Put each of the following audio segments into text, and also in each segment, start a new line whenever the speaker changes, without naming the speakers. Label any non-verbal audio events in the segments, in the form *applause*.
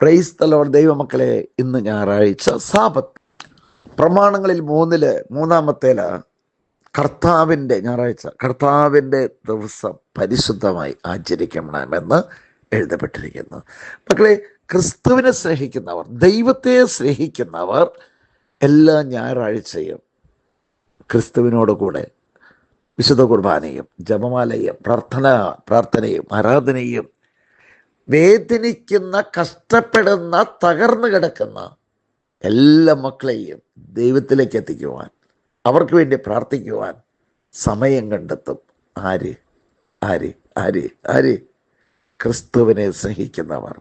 Price Thalore ദൈവമക്കളെ ഇന്ന് ഞായറാഴ്ച സാപത്ത് പ്രമാണങ്ങളിൽ മൂന്നിൽ മൂന്നാമത്തേല കർത്താവിന്റെ ഞായറാഴ്ച കർത്താവിന്റെ ദിവസം പരിശുദ്ധമായി ആചരിക്കണമെന്ന് എഴുതപ്പെട്ടിരിക്കുന്നു. മക്കളെ ക്രിസ്തുവിനെ സ്നേഹിക്കുന്നവർ ദൈവത്തെ സ്നേഹിക്കുന്നവർ എല്ലാ ഞായറാഴ്ചയും ക്രിസ്തുവിനോട് കൂടെ വിശുദ്ധ കുർബാനയും ജപമാലയും പ്രാർത്ഥന പ്രാർത്ഥനയും ആരാധനയും വേദനിക്കുന്ന കഷ്ടപ്പെടുന്ന തകർന്നു കിടക്കുന്ന എല്ലാ മക്കളെയും ദൈവത്തിലേക്ക് എത്തിക്കുവാൻ അവർക്ക് വേണ്ടി പ്രാർത്ഥിക്കുവാൻ സമയം കണ്ടെത്തും. ആര്? ആര്? ആര്? ആര്? ക്രിസ്തുവിനെ സ്നേഹിക്കുന്നവർ.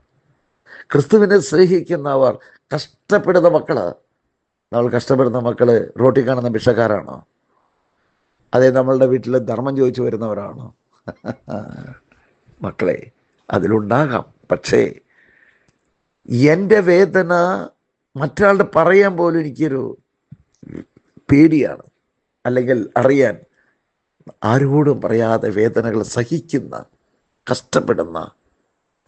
ക്രിസ്തുവിനെ സ്നേഹിക്കുന്നവർ കഷ്ടപ്പെടുന്ന മക്കൾ. നമ്മൾ കഷ്ടപ്പെടുന്ന മക്കൾ റോട്ടിൽ കാണുന്ന ഭിക്ഷക്കാരാണോ? അതെ നമ്മളുടെ വീട്ടിൽ ധർമ്മം ചോദിച്ചു വരുന്നവരാണോ? *laughs* മക്കളെ അതിലുണ്ടാകാം. പക്ഷേ എന്റെ വേദന മറ്റൊരാളുടെ പറയാൻ പോലും എനിക്കൊരു പേടിയാണ്. അല്ലെങ്കിൽ അറിയാൻ ആരോടും പറയാതെ വേദനകൾ സഹിക്കുന്ന കഷ്ടപ്പെടുന്ന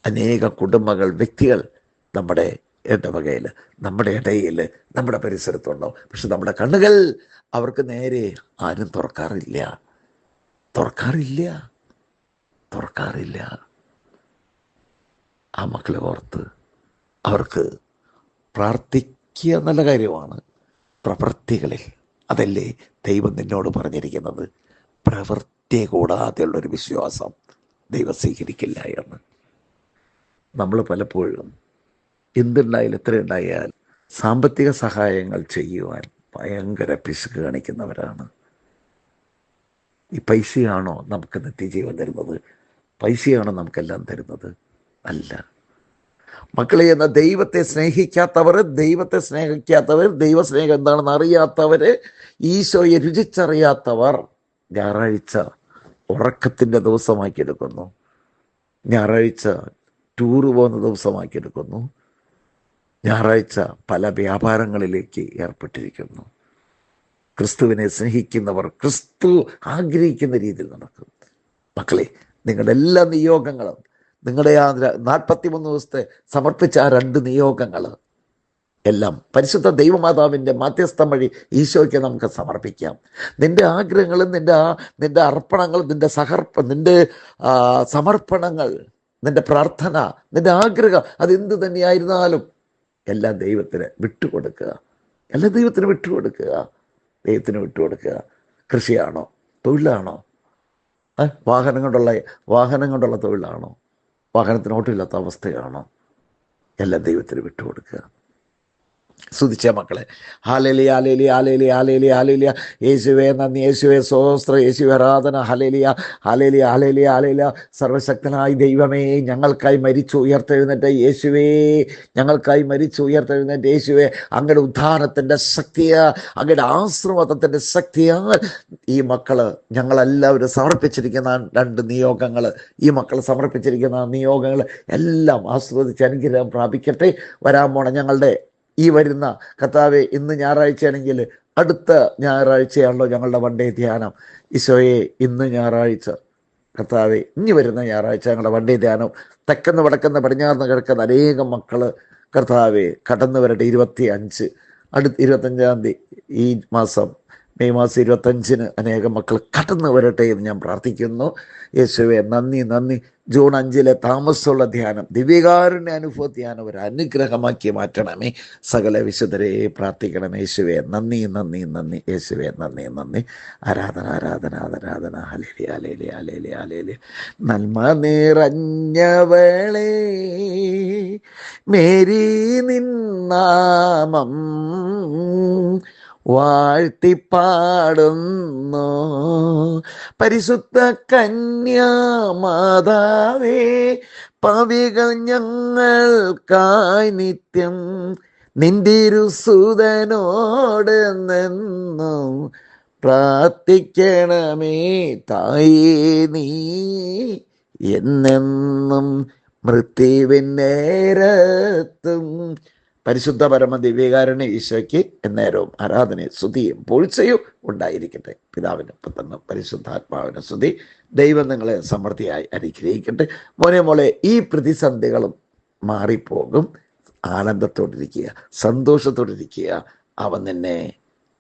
അനേക കുടുംബങ്ങൾ വ്യക്തികൾ നമ്മുടെ ഇടവകയിൽ നമ്മുടെ ഇടയിൽ നമ്മുടെ പരിസരത്തുണ്ടാവും പക്ഷെ നമ്മുടെ കണ്ണുകൾ അവർക്ക് നേരെ ആരും തുറക്കാറില്ല. തുറക്കാറില്ല. തുറക്കാറില്ല. ആ മക്കളെ ഓർത്ത് അവർക്ക് പ്രാർത്ഥിക്കുക നല്ല കാര്യമാണ്. പ്രവൃത്തികളിൽ അതല്ലേ ദൈവം നിന്നോട് പറഞ്ഞിരിക്കുന്നത്? പ്രവൃത്തി കൂടാതെയുള്ള ഒരു വിശ്വാസം ദൈവം സ്വീകരിക്കില്ല എന്ന്. നമ്മൾ പലപ്പോഴും എന്തുണ്ടായാലും എത്ര ഉണ്ടായാൽ സാമ്പത്തിക സഹായങ്ങൾ ചെയ്യുവാൻ ഭയങ്കര പിശുക്ക് കാണിക്കുന്നവരാണ്. ഈ പൈസയാണോ നമുക്ക് നിത്യജീവൻ തരുന്നത്? പൈസയാണോ നമുക്കെല്ലാം തരുന്നത്? അല്ല. മക്കളെ എന്ന ദൈവത്തെ സ്നേഹിക്കാത്തവർ ദൈവത്തെ സ്നേഹിക്കാത്തവർ ദൈവസ്നേഹം എന്താണെന്ന് അറിയാത്തവർ ഈശോയെ രുചിച്ചറിയാത്തവർ ഞായറാഴ്ച ഉറക്കത്തിന്റെ ദിവസമാക്കി എടുക്കുന്നു ഞായറാഴ്ച ടൂറ് പോകുന്ന ദിവസമാക്കി എടുക്കുന്നു ഞായറാഴ്ച പല വ്യാപാരങ്ങളിലേക്ക് ഏർപ്പെട്ടിരിക്കുന്നു. ക്രിസ്തുവിനെ സ്നേഹിക്കുന്നവർ ക്രിസ്തു ആഗ്രഹിക്കുന്ന രീതിയിൽ നടക്കും. മക്കളെ നിങ്ങളുടെ എല്ലാ നിയോഗങ്ങളും നിങ്ങളുടെ ആ നാൽപ്പത്തിമൂന്ന് ദിവസത്തെ സമർപ്പിച്ച ആ രണ്ട് നിയോഗങ്ങൾ എല്ലാം പരിശുദ്ധ ദൈവമാതാവിന്റെ മാധ്യസ്ഥം വഴി ഈശോയ്ക്ക് നമുക്ക് സമർപ്പിക്കാം. നിന്റെ ആഗ്രഹങ്ങളും നിന്റെ ആ നിന്റെ അർപ്പണങ്ങളും നിന്റെ സഹർപ്പ നിന്റെ സമർപ്പണങ്ങൾ നിന്റെ പ്രാർത്ഥന നിന്റെ ആഗ്രഹം അതെന്ത് തന്നെയായിരുന്നാലും എല്ലാം ദൈവത്തിന് വിട്ടുകൊടുക്കുക. എല്ലാം ദൈവത്തിന് വിട്ടുകൊടുക്കുക. ദൈവത്തിന് വിട്ടുകൊടുക്കുക. കൃഷിയാണോ? തൊഴിലാണോ? വാഹനം കൊണ്ടുള്ള വാഹനം കൊണ്ടുള്ള തൊഴിലാണോ? വാഹനത്തിന് അവസ്ഥയാണ് അവസ്ഥയാണോ എല്ലാം ദൈവത്തിന് വിട്ടുകൊടുക്കുക. സ്തുതിച്ച മക്കളെ. ഹലലി ആലേലി ആലേലി ആലേലി ആലേലിയ യേശുവേ നന്ദി. യേശുവേ സ്വസ്ത്ര. യേശുവേ ആരാധന. ഹലേലിയ ഹലേലി ആലേലി ആലേലിയ സർവശക്തനായ ദൈവമേ ഞങ്ങൾക്കായി മരിച്ചു ഉയർത്തെഴുന്നേറ്റ. യേശുവേ ഞങ്ങൾക്കായി മരിച്ചു ഉയർത്തെഴുന്നേറ്റ. യേശുവേ അങ്ങയുടെ ഉദ്ധാനത്തിന്റെ ശക്തിയാ അങ്ങയുടെ ആശ്രമത്തിന്റെ ശക്തിയാ ഈ മക്കൾ ഞങ്ങളെല്ലാവരും സമർപ്പിച്ചിരിക്കുന്ന രണ്ട് നിയോഗങ്ങൾ ഈ മക്കൾ സമർപ്പിച്ചിരിക്കുന്ന നിയോഗങ്ങൾ എല്ലാം ആസ്വദിച്ച് അനുഗ്രഹം പ്രാപിക്കട്ടെ. വരാൻ പോണ ഞങ്ങളുടെ ഈ വരുന്ന കർത്താവെ ഇന്ന് ഞായറാഴ്ചയാണെങ്കിൽ അടുത്ത ഞായറാഴ്ചയാണല്ലോ ഞങ്ങളുടെ വണ്ടേ ധ്യാനം. ഈശോയെ ഇന്ന് ഞായറാഴ്ച. കർത്താവെ ഇനി വരുന്ന ഞായറാഴ്ച ഞങ്ങളുടെ വണ്ടേ ധ്യാനം. തെക്കെന്ന് വടക്കെന്ന് പടിഞ്ഞാറുന്ന കിടക്കുന്ന അനേകം മക്കൾ കർത്താവെ കടന്നു വരട്ടെ ഇരുപത്തി അഞ്ച് അടുത്ത ഇരുപത്തഞ്ചാം തീയതി ഈ മാസം മെയ് മാസം ഇരുപത്തഞ്ചിന് അനേകം മക്കൾ കടന്നു വരട്ടെ എന്ന് ഞാൻ പ്രാർത്ഥിക്കുന്നു. യേശുവെ നന്ദി നന്ദി. ജൂൺ അഞ്ചിലെ താമസമുള്ള ധ്യാനം ദിവ്യകാരുണ്യ അനുഭവ ധ്യാനം ഒരു അനുഗ്രഹമാക്കി മാറ്റണമേ. സകല വിശുദ്ധരെ പ്രാർത്ഥിക്കണം. യേശുവെ നന്ദി നന്ദി നന്ദി. യേശുവെ നന്ദി നന്ദി. ആരാധന ആരാധന ആരാധന ഹലേലി അലേലി അലേലി അലേലി നന്മ നിറഞ്ഞവളെ മേരി നിന്നാമം വാഴ്ത്തിപ്പാടുന്നു. പരിശുദ്ധ കന്യാമാതാവേ പവികൾ ഞങ്ങൾക്കായി നിത്യം നിന്തിരുസുതനോട് നിന്നും പ്രാർത്ഥിക്കണമേ തായേ നീ. എന്നെന്നും മൃത്യുവിൻ നേരത്തും പരിശുദ്ധ പരമ ദിവ്യകാരണ ഈശോയ്ക്ക് എന്നേരവും ആരാധനയും സ്തുതിയും പൊഴിച്ചയും ഉണ്ടായിരിക്കട്ടെ. പിതാവിനും പുത്രനും പരിശുദ്ധാത്മാവിന് സ്തുതി. ദൈവം നിങ്ങളെ സമൃദ്ധിയായി അനുഗ്രഹിക്കട്ടെ. മോനെ മോളെ ഈ പ്രതിസന്ധികളും മാറിപ്പോകും. ആനന്ദത്തോടിരിക്കുക സന്തോഷത്തോടിരിക്കുക. അവൻ നിന്നെ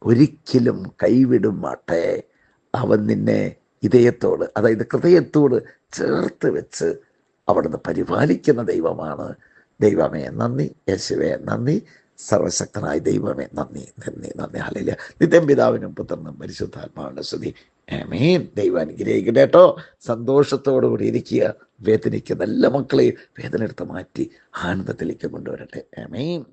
ഒരിക്കലും കൈവിടും മാട്ടെ. അവൻ നിന്നെ ഇതയത്തോട് അതായത് ഹൃദയത്തോട് ചേർത്ത് വെച്ച് അവിടുന്ന് പരിപാലിക്കുന്ന ദൈവമാണ്. ദൈവമേ നന്ദി. യേശുവേ നന്ദി. സർവശക്തനായ ദൈവമേ നന്ദി നന്ദി നന്ദി. ഹലില്ല നിത്യം പിതാവിനും പുത്രനും പരിശുദ്ധാത്മാവിന്റെ സ്തുതി. ആമേൻ. ദൈവം അനുഗ്രഹിക്കട്ടെ കേട്ടോ. സന്തോഷത്തോടു കൂടി ഇരിക്കുക. വേദനിക്കുന്ന എല്ലാ മക്കളെയും വേദന എടുത്ത് മാറ്റി ആനന്ദത്തിലേക്ക് കൊണ്ടുവരട്ടെ. ആമേൻ.